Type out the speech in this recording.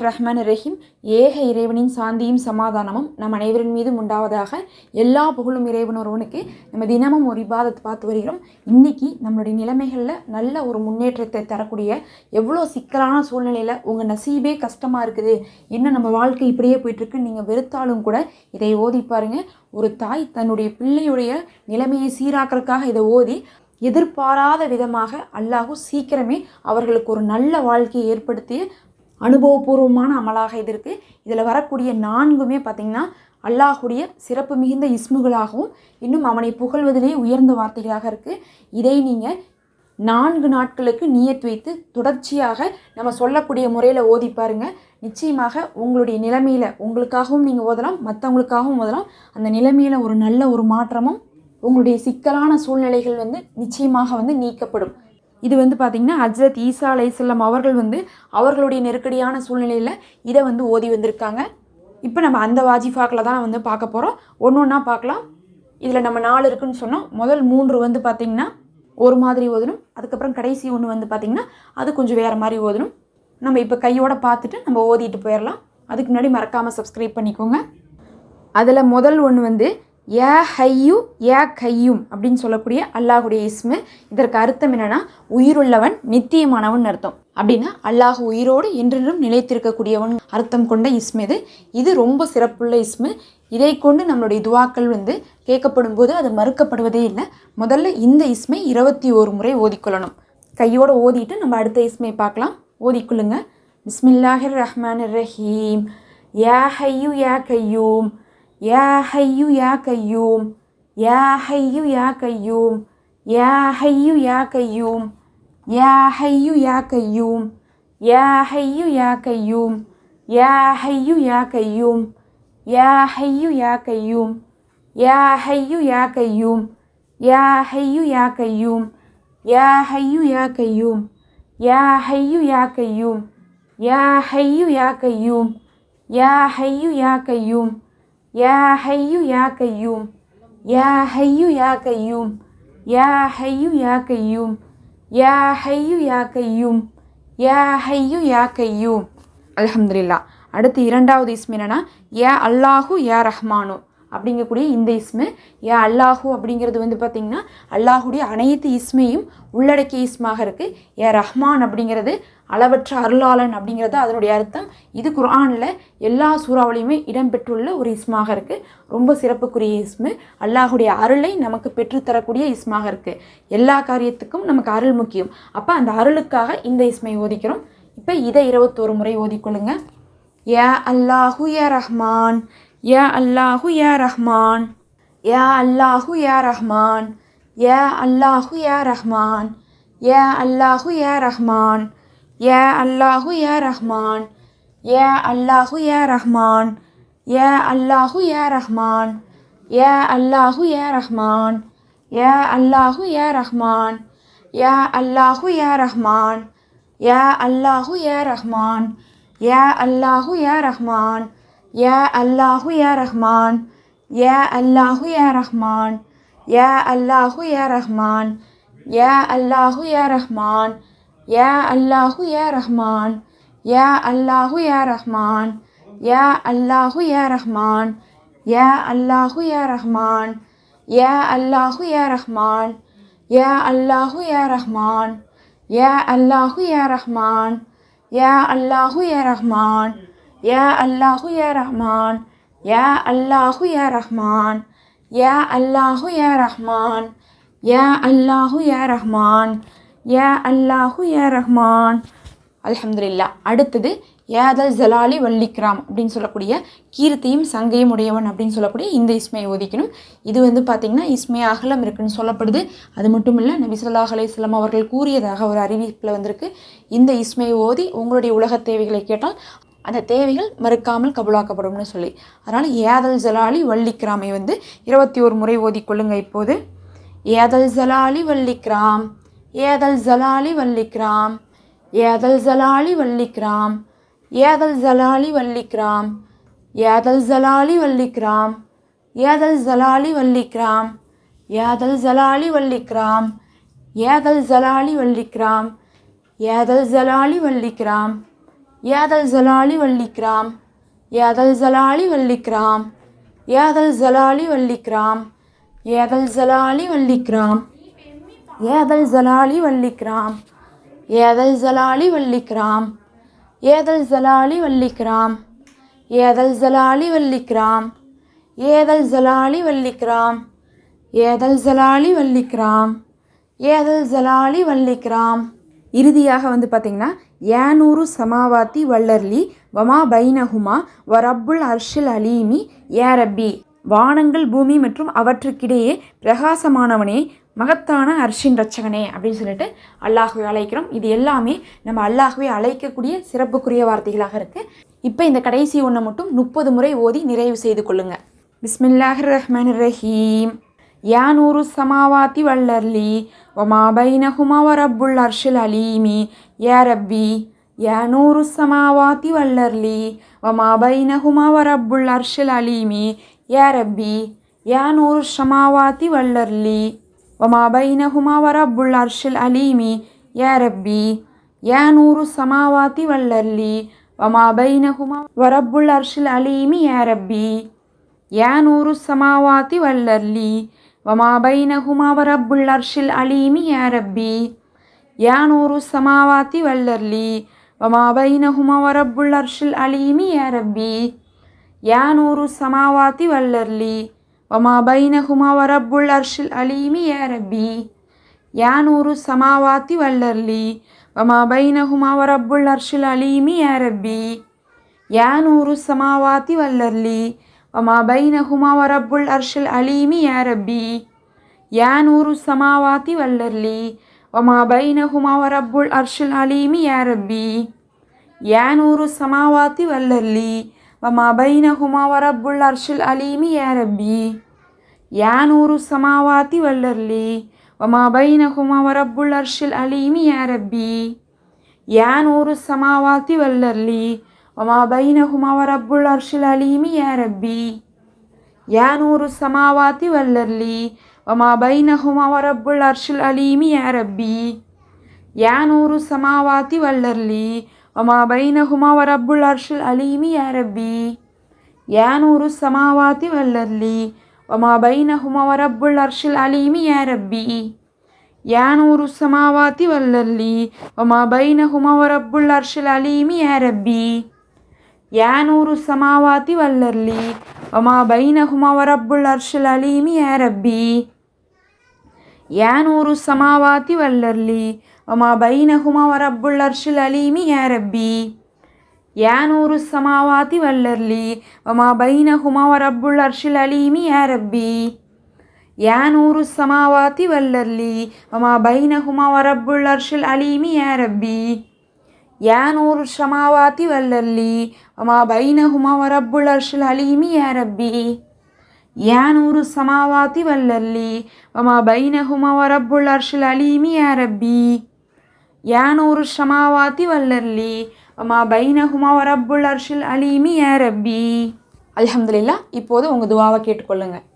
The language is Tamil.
ரஹ்மான் ரஹீம் ஏக இறைவனின் சாந்தியும் சமாதானமும் நம் அனைவரின் மீதும் உண்டாவதாக எல்லா புகழும் இறைவன் ஒருவனுக்கு நம்ம தினமும் ஒரு விவாதத்தை பார்த்து வருகிறோம். இன்னைக்கு நம்மளுடைய நிலைமைகளில் நல்ல ஒரு முன்னேற்றத்தை தரக்கூடிய எவ்வளோ சிக்கலான சூழ்நிலையில் உங்கள் நசீபே கஷ்டமாக இருக்குது இன்னும் நம்ம வாழ்க்கை இப்படியே போயிட்டுருக்கு நீங்கள் வெறுத்தாலும் கூட இதை ஓதி பாருங்கள் ஒரு தாய் தன்னுடைய பிள்ளையுடைய நிலைமையை சீராக்கிறதுக்காக இதை ஓதி எதிர்பாராத விதமாக அல்லாஹும் சீக்கிரமே அவர்களுக்கு ஒரு நல்ல வாழ்க்கையை ஏற்படுத்தி அனுபவபூர்வமான அமலாக இது இருக்குது இதில் வரக்கூடிய நான்குமே பார்த்திங்கன்னா அல்லாஹுடைய சிறப்பு மிகுந்த இஸ்முகளாகவும் இன்னும் அவனை புகழ்வதிலே உயர்ந்த வார்த்தைகளாக இருக்குது இதை நீங்கள் நான்கு நாட்களுக்கு நீயத் வைத்து தொடர்ச்சியாக நம்ம சொல்லக்கூடிய முறையில் ஓதி பாருங்க. நிச்சயமாக உங்களுடைய நிலைமையில் உங்களுக்காகவும் நீங்கள் ஓதலாம் மற்றவங்களுக்காகவும் ஓதலாம். அந்த நிலைமையில் ஒரு நல்ல ஒரு மாற்றமும் உங்களுடைய சிக்கலான சூழ்நிலைகள் வந்து நிச்சயமாக வந்து நீக்கப்படும். இது வந்து பார்த்திங்கன்னா ஹஜ்ரத் ஈசா அலைசல்லம் அவர்கள் வந்து அவர்களுடைய நெருக்கடியான சூழ்நிலையில் இதை வந்து ஓதி வந்திருக்காங்க. இப்போ நம்ம அந்த வாஜிஃபாக்கில் தான் வந்து பார்க்க போகிறோம் ஒன்று ஒன்றா பார்க்கலாம். இதில் நம்ம நாலு இருக்குதுன்னு சொன்னோம். முதல் மூன்று வந்து பார்த்திங்கன்னா ஒரு மாதிரி ஓதணும். அதுக்கப்புறம் கடைசி ஒன்று வந்து பார்த்திங்கன்னா அது கொஞ்சம் வேறு மாதிரி ஓதணும். நம்ம இப்போ கையோட பார்த்துட்டு நம்ம ஓதிட்டு போயிடலாம் அதுக்கு முன்னாடி மறக்காமல் சப்ஸ்கிரைப் பண்ணிக்கோங்க. அதில் முதல் ஒன்று வந்து ஏ ஹையு ஏ கையும் அப்படின்னு சொல்லக்கூடிய அல்லாஹுடைய இஸ்மு. இதற்கு அர்த்தம் என்னன்னா உயிருள்ளவன் நித்தியமானவன் அர்த்தம். அப்படின்னா அல்லாஹ் உயிரோடு என்றென்றும் நிலைத்திருக்கக்கூடியவன் அர்த்தம் கொண்ட இஸ்மு இது. இது ரொம்ப சிறப்புள்ள இஸ்மு. இதை கொண்டு நம்மளுடைய துவாக்கள் வந்து கேட்கப்படும் போது அது மறுக்கப்படுவதே இல்லை. முதல்ல இந்த இஸ்மை இருபத்தி ஒரு முறை ஓதிக்கொள்ளணும். கையோடு ஓதிட்டு நம்ம அடுத்த இஸ்மை பார்க்கலாம். ஓதிக்கொள்ளுங்க. பிஸ்மில்லாஹிர் ரஹ்மான் ரஹீம். யா ஹையு யா கையூம். யா ஹையு யா கையூம் யா ஹையு யா கையூம் யா ஹையு யா கையூம் யா ஹையு யா கையூம் யா ஹையு யா கையூம் யா ஹையு யா கையூம் யா ஹையு யா கையூம் யா ஹையு யா கையூம் யா ஹையு யா கையூம் யா ஹையு யா கையூம் யா ஹையு யா கையூம் யா ஹையு யா கையூம் யா ஹையு யா கையூம் யா ஹையு யா கையூம். யா ஹையு யா கையூம். யா ஹையு யா கையூம். யா ஹையு யா கையூம். யா ஹையு யா கையூம். அலமதுல்லா அடுத்து இரண்டாவது இஸ்மு யா அல்லாஹு யா ரஹ்மானு. அப்படிங்கக்கூடிய இந்த இஸ்மு. ஏ அல்லாஹு அப்படிங்கிறது வந்து பார்த்திங்கன்னா அல்லாஹுடைய அனைத்து இஸ்மையும் உள்ளடக்கிய இஸ்மாக இருக்குது ஏ ரஹ்மான் அப்படிங்கிறது அளவற்ற அருளாளன் அப்படிங்கிறது அதனுடைய அர்த்தம். இது குர்ஆனில் எல்லா சூறாவளியுமே இடம்பெற்றுள்ள ஒரு இஸ்மாக இருக்குது ரொம்ப சிறப்புக்குரிய இஸ்மு. அல்லாஹுடைய அருளை நமக்கு பெற்றுத்தரக்கூடிய இஸ்மாக இருக்குது எல்லா காரியத்துக்கும் நமக்கு அருள் முக்கியம். அப்போ அந்த அருளுக்காக இந்த இஸ்மை ஓதிக்கிறோம். இப்போ இதை இருபத்தோரு முறை ஓதிக்கொள்ளுங்க. யா அல்லாஹு யா ரஹ்மான். யா அல்லாஹு யா ரஹ்மான் யா அல்லாஹு யா ரஹ்மான் யா அல்லாஹு யா ரஹ்மான் யா அல்லாஹு யா ரஹ்மான் யா அல்லாஹு யா ரஹ்மான் யா அல்லாஹு யா ரஹ்மான் யா அல்லாஹு யா ரஹ்மான் யா அல்லாஹு யா ரஹ்மான் யா அல்லாஹு யா ரஹ்மான் யா அல்லாஹு யா ரஹ்மான் யா அல்லாஹு யா ரஹ்மான் யா அல்லாஹு யா ரஹ்மான் யா அல்லாஹு யா ரஹ்மான் யா அல்லாஹு யா ரஹ்மான் யா அல்லாஹு யா ரஹ்மான் யா அல்லாஹு யா ரஹ்மான் யா அல்லாஹு யா ரஹ்மான் யா அல்லாஹு யா ரஹ்மான் யா அல்லாஹு யா ரஹ்மான் யா அல்லாஹு யா ரஹ்மான் யா அல்லாஹு யா ரஹ்மான் யா அல்லாஹு யா ரஹ்மான் யா அல்லாஹு யா ரஹ்மான் யா அல்லாஹு யா ரஹ்மான் யா அல்லாஹு யா ரஹ்மான் யா அல்லாஹு யா ரஹ்மான் யா அல்லாஹு யா ரஹ்மான் யா அல்லாஹு யா ரஹ்மான் யா அல்லாஹு யா ரஹ்மான். அலமதுல்லா அடுத்தது ஏதல் ஜலாலி வல்லிக்ராம் அப்படின்னு சொல்லக்கூடிய கீர்த்தியும் சங்கையும் உடையவன் அப்படின்னு சொல்லக்கூடிய இந்த இஸ்மையை ஒதிக்கணும் இது வந்து பார்த்திங்கன்னா இஸ்மை அகலம் இருக்குன்னு சொல்லப்படுது. அது மட்டும் இல்லை நபி ஸல்லல்லாஹு அலைஹி அவர்கள் கூறியதாக ஒரு அறிவிப்பில் வந்திருக்கு. இந்த இஸ்மையை ஓதி உங்களுடைய உலக தேவைகளை கேட்டால் அந்த தேவைகள் மறுக்காமல் கபுலாக்கப்படும்னு சொல்லி அதனால் ஏதல் ஜலாலி வள்ளிக்கிராமை வந்து இருபத்தி ஒரு முறை ஓதிக்கொள்ளுங்க இப்போது ஏதல் ஜலாலி வள்ளிக்கிராம் ஏதல் ஜலாலி வள்ளிக்கிராம் ஏதல் ஜலாலி வள்ளிக்கிராம் ஏதல் ஜலாலி வள்ளிக்கிராம் ஏதல் ஜலாலி வள்ளிக்கிராம் ஏதல் ஜலாலி வள்ளிக்கிராம் ஏதல் ஜலாலி வள்ளிக்கிராம் ஏதல் ஜலாலி வள்ளிக்கிராம் ஏதல் ஜலாலி வள்ளிக்கிராம் ஏதல் ஜலாலி வல்லிக்ராம் ஏதல் ஜலாலி வல்லிக்ராம் ஏதல் ஜலாலி வல்லிக்ராம் ஏதல் ஜலாலி வல்லிக்ராம் ஏதல் ஜலாலி வல்லிக்ராம் ஏதல் ஜலாலி வல்லிக்ராம் ஏதல் ஜலாலி வல்லிக்ராம் ஏதல் ஜலாலி வல்லிக்ராம் ஏதல் ஜலாலி வல்லிக்ராம் ஏதல் ஜலாலி வல்லிக்ராம் ஏதல் ஜலாலி வல்லிக்ராம் இறுதியாக வந்து பார்த்திங்கன்னா ஏனூறு சமாவாத்தி வல்லர்லி வமா பைனஹுமா வரப்புல் அர்ஷில் அலீமி ஏரப்பி வானங்கள் பூமி மற்றும் அவற்றுக்கிடையே பிரகாசமானவனே மகத்தான அர்ஷின் ரட்சகனே அப்படின்னு சொல்லிட்டு அல்லாஹுவை அழைக்கிறோம். இது எல்லாமே நம்ம அல்லாஹுவை அழைக்கக்கூடிய சிறப்புக்குரிய வார்த்தைகளாக இருக்குது இப்போ இந்த கடைசி ஒன்றை மட்டும் முப்பது முறை ஓதி நிறைவு செய்து கொள்ளுங்கள் பிஸ்மில்லாஹிர் ரஹ்மான் ரஹீம். யானூரு சமாவாத்தி வல்லர்லி ஒமா பைனஹுமா வரப்புல் அர்ஷில் அலீமி யா ரப்பி யானூரு சமாவாத்தி வல்லர்லி ஒமா பைனஹுமா வரப்புல் அர்ஷில் அலீமி யா ரப்பி யானூரு சமாவாத்தி வல்லர்லி وما بينهما ورب العرش العليم يا ربي يا نور السماوات والأرض وما بينهما ورب العرش العليم يا ربي يا نور السماوات والأرض ವಮಾ ಬೈನಹುಮಾ ವರಬ್ಬುಲ್ ಅರ್ಷಿಲ್ ಅಲೀಮಿ ಯಾ ರಬ್ಬಿ ಯಾ ನೂರು ಸಮಾವಾತಿ ವಲ್ಲರ್ಲಿ ವಮಾ ಬೈನಹುಮಾ ವರಬ್ಬುಲ್ ಅರ್ಷಿಲ್ ಅಲೀಮಿ ಯಾ ರಬ್ಬಿ ಯಾ ನೂರು ಸಮಾವಾತಿ ವಲ್ಲರ್ಲಿ ವಮಾ ಬೈನಹುಮಾ ವರಬ್ಬುಲ್ ಅರ್ಷಿಲ್ ಅಲೀಮಿ ಯಾ ರಬ್ಬಿ ಯಾ ನೂರು ಸಮಾವಾತಿ ವಲ್ಲರ್ಲಿ ವಮಾ ಬೈನಹುಮಾ ವರಬ್ಬುಲ್ ಅರ್ಷಿಲ್ ಅಲೀಮಿ ಯಾ ರಬ್ಬಿ ಯಾ ನೂರು ಸಮಾವಾತಿ ವಲ್ಲರ್ಲಿ وما بينهما ورب العرش العليم يا ربي. يا نور السماوات والأرض. وما بينهما ورب العرش العليم يا ربي. يا نور السماوات والأرض. وما بينهما ورب العرش العليم يا ربي. يا نور السماوات والأرض. وما بينهما ورب العرش العليم يا ربي. يا نور السماوات والأرض. وما بينهما ورب العرش العليم يا ربي يا نور السماوات والأرض وما بينهما ورب العرش العليم يا ربي يا نور السماوات والأرض وما بينهما ورب العرش العليم يا ربي يا نور السماوات والأرض وما بينهما ورب العرش العليم يا ربي يا نور السماوات والأرض وما بينهما ورب العرش العليم يا ربي يا نور السماوات والأرض وما بينهما ورب العرش العليم يا ربي يا نور السماوات والأرض وما بينهما ورب العرش العليم يا ربي يا نور السماوات والأرض وما بينهما ورب العرش العليم يا ربي يا نور السماوات والأرض وما بينهما ورب العرش العليم يا ربي ஏனூர் ஷமாவாத்தி வல்லல்லி அமா பைனஹுமா வரப்புல் அர்ஷில் ஹலீமி ஏ ரப்பி. ஏனூரு சமாவாத்தி வல்லல்லி அமா பைனஹுமா வரப்புல் அர்ஷில் அலீமி யாரப்பி ரப்பி. ஷமாவாத்தி வல்லல்லி அமா பைனஹுமா வரப்புல் அர்ஷில் அலீமி ஏ ரப்பி. அலமதுல்லா இப்போது உங்கள் துவாவை கேட்டுக்கொள்ளுங்கள்